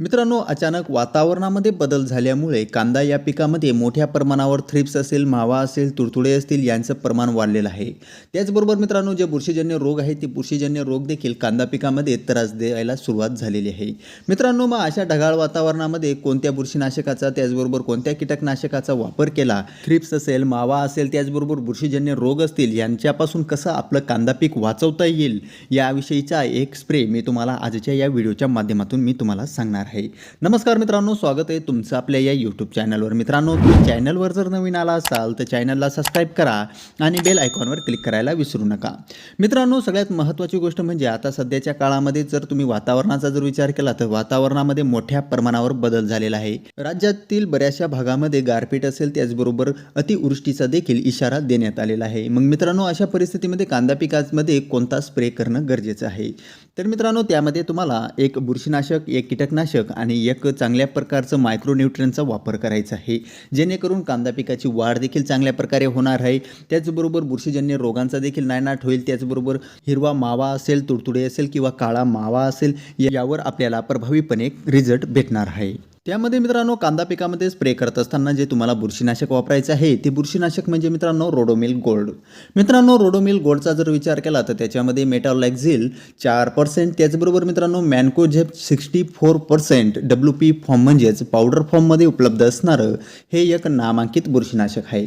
मित्रांनो अचानक वातावरणामध्ये बदल झाल्यामुळे कांदा या पिकामध्ये मोठ्या प्रमाणावर थ्रिप्स असेल मावा असेल तुडतुडे असतील यांचं प्रमाण वाढलेलं आहे. त्याचबरोबर मित्रांनो जे बुरशीजन्य रोग आहेत ते बुरशीजन्य रोग देखील कांदा पिकामध्ये त्रास द्यायला सुरुवात झालेली आहे. मित्रांनो मग अशा ढगाळ वातावरणामध्ये कोणत्या बुरशीनाशकाचा त्याचबरोबर कोणत्या कीटकनाशकाचा वापर केला? थ्रिप्स असेल मावा असेल त्याचबरोबर बुरशीजन्य रोग असतील यांच्यापासून कसं आपलं कांदा पीक वाचवता येईल? याविषयीचा एक स्प्रे मी तुम्हाला आजच्या या व्हिडिओच्या माध्यमातून मी तुम्हाला सांगणार आहे. नमस्कार मित्रांनो स्वागत आहे तुमचं आपल्या या यूट्यूब चॅनलवर मित्रांनो तुम्ही चॅनलवर जर नवीन आला असाल तर चॅनलला सबस्क्राईब करा आणि बेल आयकॉनवर क्लिक करायला विसरू नका. मित्रांनो सगळ्यात महत्त्वाची गोष्ट म्हणजे आता सध्याच्या काळामध्ये जर तुम्ही वातावरणाचा जर विचार केला तर वातावरणामध्ये मोठ्या प्रमाणावर बदल झालेला आहे. राज्यातील बऱ्याचशा भागामध्ये गारपीट असेल त्याचबरोबर अतिवृष्टीचा देखील इशारा देण्यात आलेला आहे. मग मित्रांनो अशा परिस्थितीमध्ये कांदा पिकामध्ये कोणता स्प्रे करणं गरजेचं आहे? तर मित्रांनो त्यामध्ये तुम्हाला एक बुरशीनाशक एक कीटकनाशक आणि एक चांगल्या प्रकारचं मायक्रोन्यूट्रनचा वापर करायचा आहे. जेणेकरून कांदा पिकाची वाढ देखील चांगल्या प्रकारे होणार आहे. त्याचबरोबर बुरशीजन्य रोगांचा देखील नायनाट होईल. त्याचबरोबर हिरवा मावा असेल तुडतुडे असेल किंवा काळा मावा असेल यावर आपल्याला प्रभावीपणे रिझल्ट भेटणार आहे. त्यामध्ये मित्रांनो कांदा पिकामध्ये स्प्रे करत असताना जे तुम्हाला बुरशीनाशक वापरायचं आहे ते बुरशीनाशक म्हणजे मित्रांनो रोडोमिल गोल्ड. मित्रांनो रोडोमिल गोल्डचा जर विचार केला तर त्याच्यामध्ये मेटालॅक्झिल चार पर्सेंट त्याचबरोबर मित्रांनो mancozeb sixty four percent W P form म्हणजेच पावडर फॉर्ममध्ये उपलब्ध असणारं हे एक नामांकित बुरशीनाशक आहे.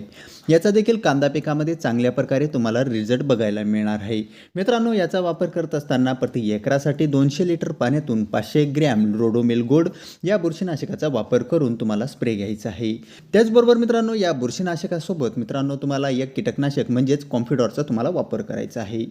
याचा देखील कांदा पिकामध्ये चांगल्या प्रकारे तुम्हाला रिझल्ट बघायला मिळणार आहे. मित्रांनो याचा वापर करत असताना प्रति एकरासाठी दोनशे लिटर पाण्यातून पाचशे ग्रॅम रोडोमेल गोड या बुरशीनाशकाचा वापर करून तुम्हाला स्प्रे घ्यायचा आहे. त्याचबरोबर मित्रांनो या बुरशीनाशकासोबत मित्रांनो तुम्हाला एक कीटकनाशक म्हणजेच कॉम्फिडॉरचा तुम्हाला वापर करायचा आहे.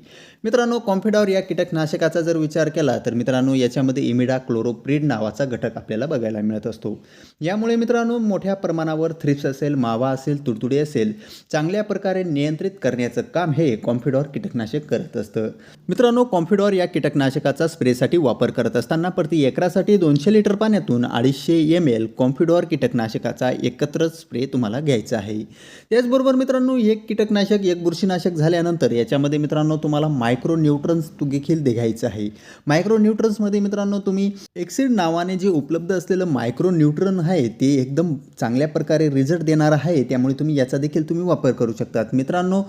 मित्रांनो कॉम्फिडॉर या कीटकनाशकाचा जर विचार केला तर मित्रांनो याच्यामध्ये इमिडा क्लोरोप्रीड नावाचा घटक आपल्याला बघायला मिळत असतो. यामुळे मित्रांनो मोठ्या प्रमाणावर थ्रिप्स असेल मावा असेल तुडतुडे असेल चांगल्या प्रकारे नियंत्रित करण्याचं काम हे कॉम्फिडॉर कीटकनाशक करत असतं. मित्रांनो कॉम्फिडॉर या कीटकनाशकाचा स्प्रेसाठी वापर करत असताना प्रति एकरासाठी दोनशे लिटर पाण्यातून अडीचशे एम एल कॉम्फिडॉर कीटकनाशकाचा एकत्र स्प्रे तुम्हाला घ्यायचा आहे. त्याचबरोबर मित्रांनो एक कीटकनाशक एक बुरशीनाशक झाल्यानंतर याच्यामध्ये मित्रांनो तुम्हाला मायक्रो न्यूट्रन्स देखील घ्यायचं आहे. मायक्रो न्यूट्रन्समध्ये मित्रांनो तुम्ही एक्सिड नावाने जे उपलब्ध असलेलं मायक्रो न्यूट्रन आहे ते एकदम चांगल्या प्रकारे रिझल्ट देणार आहे. त्यामुळे तुम्ही याचा देखील तुम्ही वापर करू शकतात. मित्रांनो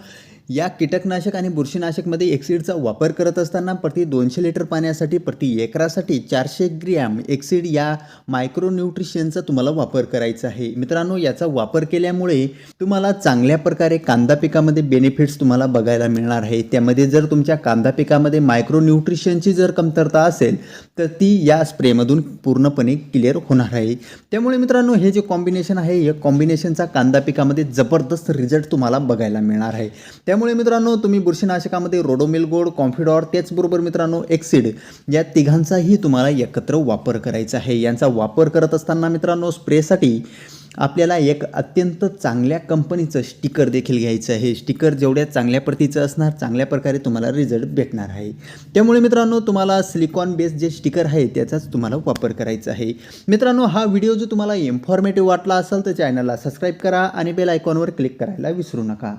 या कीटकनाशक आणि बुरशीनाशकमध्ये एक्सिडचा वापर करत असताना प्रति दोनशे लिटर पाण्यासाठी प्रति एकरासाठी चारशे ग्रॅम एक्सिड या मायक्रोन्यूट्रिशनचा तुम्हाला वापर करायचा आहे. मित्रांनो याचा वापर केल्यामुळे तुम्हाला चांगल्या प्रकारे कांदा पिकामध्ये बेनिफिट्स तुम्हाला बघायला मिळणार आहे. त्यामध्ये जर तुमच्या कांदा पिकामध्ये मायक्रोन्यूट्रिशनची जर कमतरता असेल तर ती या स्प्रेमधून पूर्णपणे क्लिअर होणार आहे. त्यामुळे मित्रांनो हे जे कॉम्बिनेशन आहे या कॉम्बिनेशनचा कांदा पिकामध्ये जबरदस्त रिझल्ट तुम्हाला बघायला मिळणार आहे. त्यामुळे मित्रांनो तुम्ही बुरशीनाशकामध्ये रोडोमिल गोड कॉम्फिडॉर त्याचबरोबर मित्रांनो एक्सिड या तिघांचाही तुम्हाला एकत्र वापर करायचा आहे. यांचा वापर करत असताना मित्रांनो स्प्रेसाठी आपल्याला एक अत्यंत चांगल्या कंपनीचं स्टिकर देखील घ्यायचं आहे. स्टिकर जेवढ्या चांगल्या प्रतीचं असणार चांगल्या प्रकारे तुम्हाला रिझल्ट भेटणार आहे. त्यामुळे मित्रांनो तुम्हाला सिलिकॉन बेस्ड जे स्टिकर आहे त्याचाच तुम्हाला वापर करायचा आहे. मित्रांनो हा व्हिडिओ जो तुम्हाला इन्फॉर्मेटिव्ह वाटला असेल तर चॅनलला सबस्क्राईब करा आणि बेल आयकॉनवर क्लिक करायला विसरू नका.